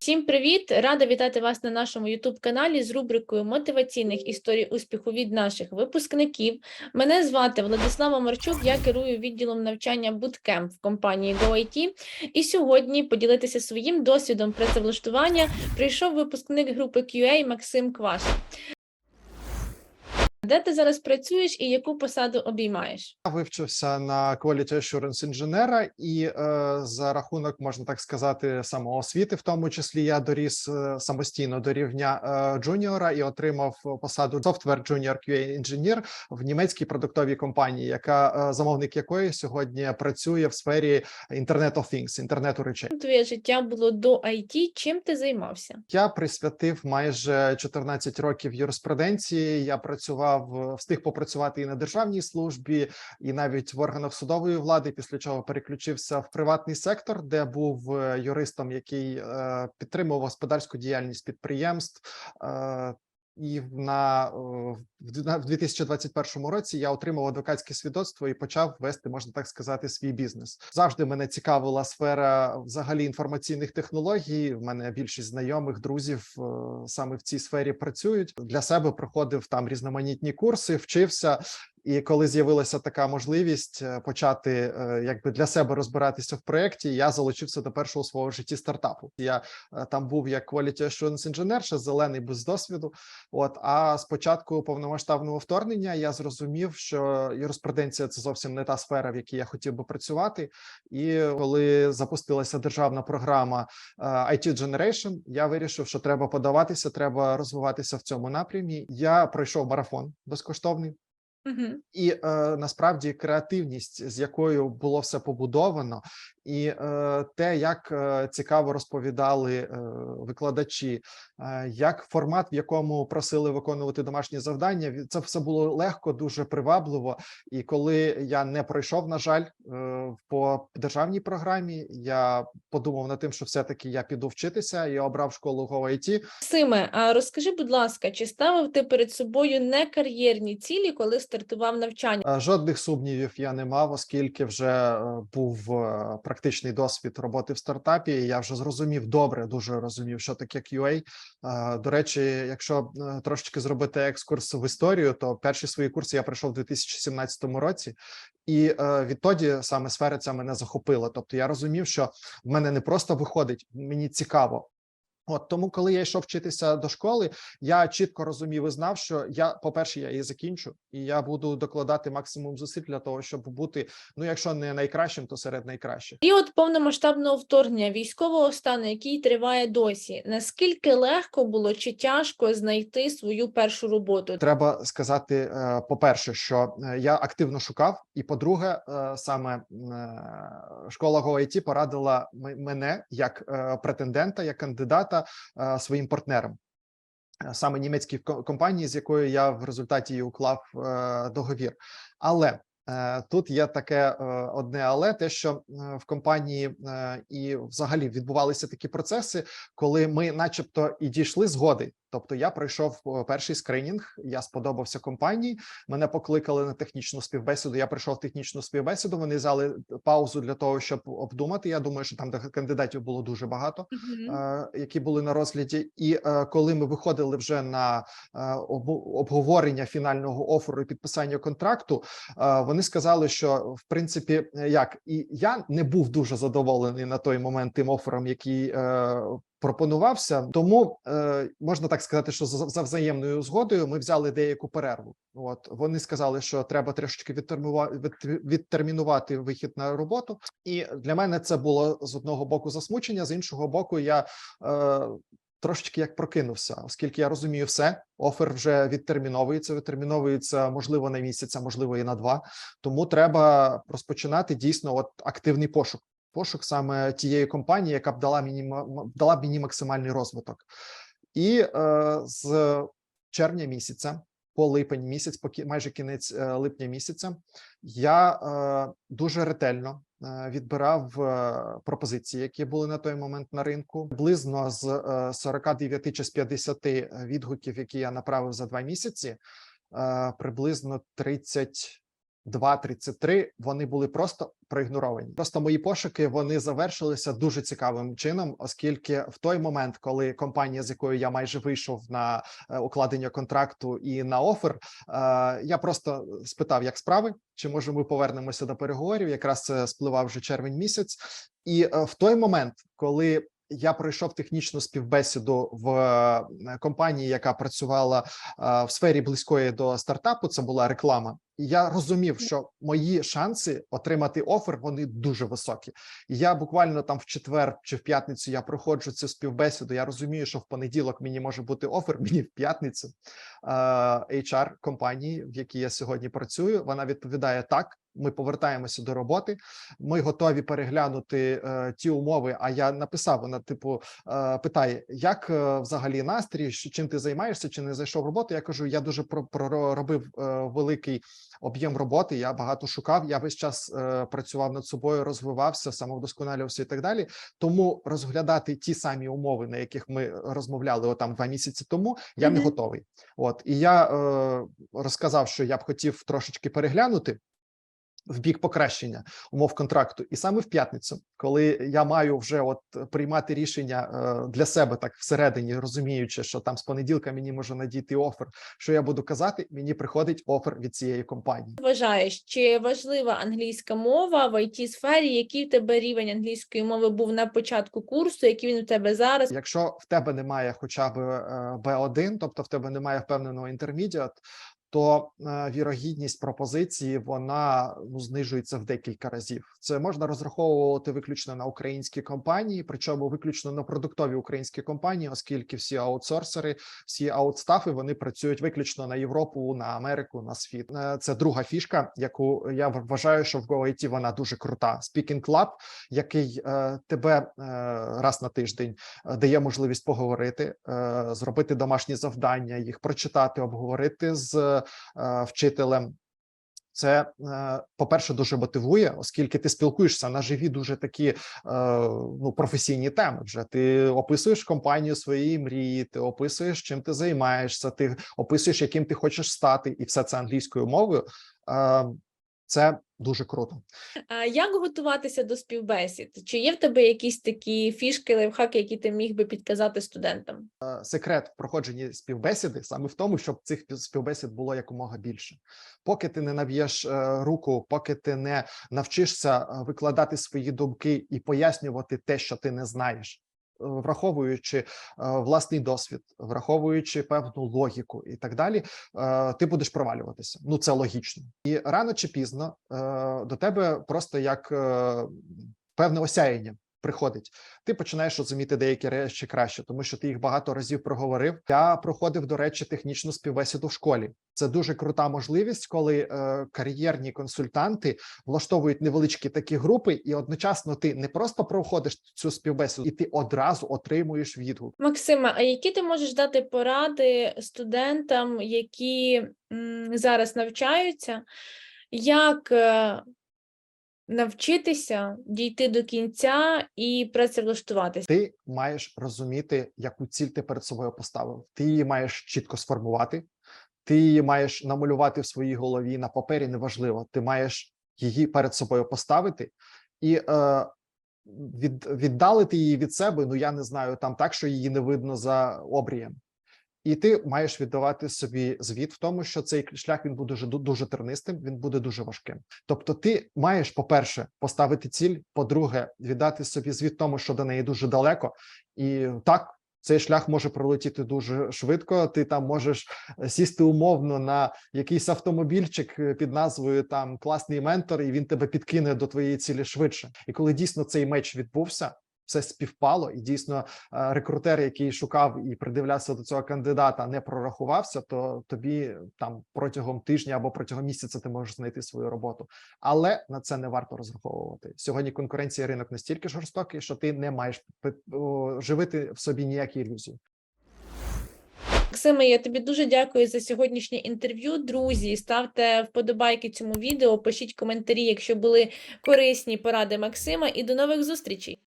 Всім привіт! Рада вітати вас на нашому youtube каналі з рубрикою мотиваційних історій успіху від наших випускників. Мене звати Владислава Марчук, я керую відділом навчання Bootcamp в компанії GoIT. І сьогодні поділитися своїм досвідом працевлаштування прийшов випускник групи QA Максим Кваш. Де ти зараз працюєш і яку посаду обіймаєш? Я вивчився на Quality Assurance інженера, і е, за рахунок, можна так сказати, самоосвіти, в тому числі я доріс е, самостійно до рівня е, джуніора і отримав посаду Software Junior QA інженер в німецькій продуктовій компанії, яка е, замовник якої сьогодні працює в сфері Internet of Things, інтернету речей. Твоє життя було до IT. Чим ти займався? Я присвятив майже 14 років юриспруденції. Я працював, встиг попрацювати і на державній службі, і навіть в органах судової влади. Після чого переключився в приватний сектор, де був е, юристом, який е, підтримував господарську діяльність підприємств. І на- в 2021 році я отримав адвокатське свідоцтво і почав вести, можна так сказати, свій бізнес. Завжди мене цікавила сфера взагалі інформаційних технологій. В мене більшість знайомих, друзів е, саме в цій сфері працюють. Для себе проходив там різноманітні курси, вчився. І коли з'явилася така можливість е, почати е, якби для себе розбиратися в проєкті, я залучився до першого свого житті стартапу. Я е, там був як Quality Assurance інженер, ще зелений без досвіду. От а з початку повномасштабного вторгнення я зрозумів, що юриспруденція це зовсім не та сфера, в якій я хотів би працювати. І коли запустилася державна програма IT Generation, я вирішив, що треба подаватися, треба розвиватися в цьому напрямі. Я пройшов марафон безкоштовний. Угу. І е, насправді креативність, з якою було все побудовано, і е, те, як е, цікаво розповідали е, викладачі, е, як формат, в якому просили виконувати домашні завдання, це все було легко, дуже привабливо. І коли я не пройшов, на жаль, е, по державній програмі, я подумав над тим, що все-таки я піду вчитися і обрав школу GoIT. Максиме, а розкажи, будь ласка, чи ставив ти перед собою не кар'єрні цілі, коли стартував навчання? Е, Жодних сумнівів я не мав, оскільки вже е, був е, практичний досвід роботи в стартапі. Я вже зрозумів добре, дуже розумів, що таке QA. До речі, якщо трошечки зробити екскурс в історію, то перші свої курси я пройшов у 2017 році, і відтоді саме сфера ця мене захопила. Тобто я розумів, що в мене не просто виходить, мені цікаво. От тому, коли я йшов вчитися до школи, я чітко розумів і знав, що я, по-перше, я її закінчу, і я буду докладати максимум зусиль для того, щоб бути, ну якщо не найкращим, то серед найкращих. І от повномасштабного вторгнення військового стану, який триває досі, наскільки легко було чи тяжко знайти свою першу роботу? Треба сказати, е, по-перше, що е, я активно шукав, і по-друге, е, саме школа GoIT порадила мене як претендента, як кандидата е, своїм партнерам. Е, Саме німецькій компанії, з якою я в результаті уклав е, договір. Але тут є таке одне, але те, що в компанії і взагалі відбувалися такі процеси, коли ми, начебто, і дійшли згоди. Тобто, я пройшов е, перший скринінг, я сподобався компанії. Мене покликали на технічну співбесіду. Я прийшов в технічну співбесіду. Вони взяли паузу для того, щоб обдумати. Я думаю, що там кандидатів було дуже багато Мгм. е, які були на розгляді. І е, коли ми виходили вже на е, обговорення фінального оферу і підписання контракту, е, вони сказали, що в принципі, е, як і я не був дуже задоволений на той момент тим офером, який е, пропонувався. Тому е, можна так сказати, що за, за взаємною згодою ми взяли деяку перерву. От вони сказали, що треба відтермінувати, відтермінувати вихід на роботу. І для мене це було з одного боку засмучення, з іншого боку, я е, трошечки як прокинувся, оскільки я розумію все. Офер вже відтерміновується, відтерміновується можливо на місяць, а можливо і на два. Тому треба розпочинати дійсно от активний пошук. Пошук саме тієї компанії, яка б дала мені дала б мені максимальний розвиток. І е, з червня місяця по липень місяць, по майже кінець е, липня місяця, я е, дуже ретельно е, відбирав е, пропозиції, які були на той момент на ринку. Близно з е, 49 чи з 50 відгуків, які я направив за два місяці, е, приблизно 30 2.33, вони були просто проігноровані. Просто мої пошуки вони завершилися дуже цікавим чином, оскільки в той момент, коли компанія, з якою я майже вийшов на е, укладення контракту і на офер, е, я просто спитав, як справи, чи може ми повернемося до переговорів. Якраз це спливав вже червень місяць, і е, в той момент, коли я пройшов технічну співбесіду в е, компанії, яка працювала е, в сфері близької до стартапу. Це була реклама. І я розумів, що мої шанси отримати офер вони дуже високі. І я буквально там в четвер чи в п'ятницю я проходжу цю співбесіду. Я розумію, що в понеділок мені може бути офер. Мені в п'ятницю е, HR компанії, в якій я сьогодні працюю, вона відповідає так. Ми повертаємося до роботи. Ми готові переглянути е, ті умови. А я написав вона, типу, е, питає, як е, взагалі настрій, що- чим ти займаєшся, чи не зайшов в роботу. Я кажу, я дуже проробив е, великий об'єм роботи. Я багато шукав. Я весь час е, працював над собою, розвивався, самовдосконалювався і так далі. Тому розглядати ті самі умови, на яких ми розмовляли отам два місяці тому, я не готовий. От і я е, розказав, що я б хотів трошечки переглянути в бік покращення умов контракту, і саме в п'ятницю, коли я маю вже от приймати рішення е, для себе так всередині, розуміючи, що там з понеділка мені може надійти офер. Що я буду казати? Мені приходить офер від цієї компанії. Вважаєш, чи важлива англійська мова в it сфері? Який в тебе рівень англійської мови був на початку курсу? Який він у тебе зараз? Якщо в тебе немає хоча б е, B1, тобто в тебе немає впевненого інтермідіат, то е, вірогідність пропозиції вона ну знижується в декілька разів. Це можна розраховувати виключно на українські компанії, причому виключно на продуктові українські компанії, оскільки всі аутсорсери, всі аутстафи вони працюють виключно на Європу, на Америку, на світ. Е, Це друга фішка, яку я вважаю, що в GoIT вона дуже крута. Speaking Lab, який е, тебе раз на тиждень дає можливість поговорити, зробити домашні завдання, їх прочитати, обговорити з вчителем. Це, е, по-перше, дуже мотивує, оскільки ти спілкуєшся на живі дуже такі е, ну, професійні теми. Вже ти описуєш компанію своєї мрії, ти описуєш, чим ти займаєшся, ти описуєш, яким ти хочеш стати, і все це англійською мовою. Це дуже круто. А як готуватися до співбесід? Чи є в тебе якісь такі фішки, лайфхаки, які ти міг би підказати студентам? Е, секрет в проходженні співбесіди саме в тому, щоб цих пі- співбесід було якомога більше. Поки ти не нав'єш е, руку, поки ти не навчишся е, викладати свої думки і пояснювати те, що ти не знаєш. Враховуючи е, власний досвід, враховуючи певну логіку і так далі, е, ти будеш провалюватися. Ну це логічно, і рано чи пізно е, до тебе просто як певне осяяння приходить ти починаєш розуміти деякі речі краще, тому що ти їх багато разів проговорив. Я проходив, до речі, технічну співбесіду в школі. Це дуже крута можливість, коли е, кар'єрні консультанти влаштовують невеличкі такі групи, і одночасно ти не просто проходиш цю співбесіду, і ти одразу отримуєш відгук. Максиме, а які ти можеш дати поради студентам, які м, зараз навчаються, як е, навчитися дійти до кінця і працевлаштуватися? Ти маєш розуміти, яку ціль ти перед собою поставив. Ти її маєш чітко сформувати, ти її маєш намалювати в своїй голові на папері. Неважливо, ти маєш її перед собою поставити і е, від, віддалити її від себе. Ну я не знаю, там так, що її не видно за обрієм. І ти маєш віддавати собі звіт в тому, що цей шлях він буде дуже дуже тернистим, він буде дуже важким. Тобто, ти маєш, по-перше, поставити ціль, по-друге, віддати собі звіт тому, що до неї дуже далеко, і так. Цей шлях може пролетіти дуже швидко. Ти там можеш е, сісти умовно на якийсь автомобільчик е, під назвою там класний ментор, і він тебе підкине до твоєї цілі швидше. І коли дійсно цей меч відбувся, все співпало, і дійсно е, рекрутер, який шукав і придивлявся до цього кандидата, не прорахувався, то тобі там протягом тижня або протягом місяця ти можеш знайти свою роботу. Але на це не варто розраховувати. Сьогодні конкуренція ринок настільки жорстокий, що ти не маєш живити в собі ніякі ілюзії. Максиме, я тобі дуже дякую за сьогоднішнє інтерв'ю. Друзі, ставте вподобайки цьому відео, пишіть коментарі, якщо були корисні поради Максима, і до нових зустрічей.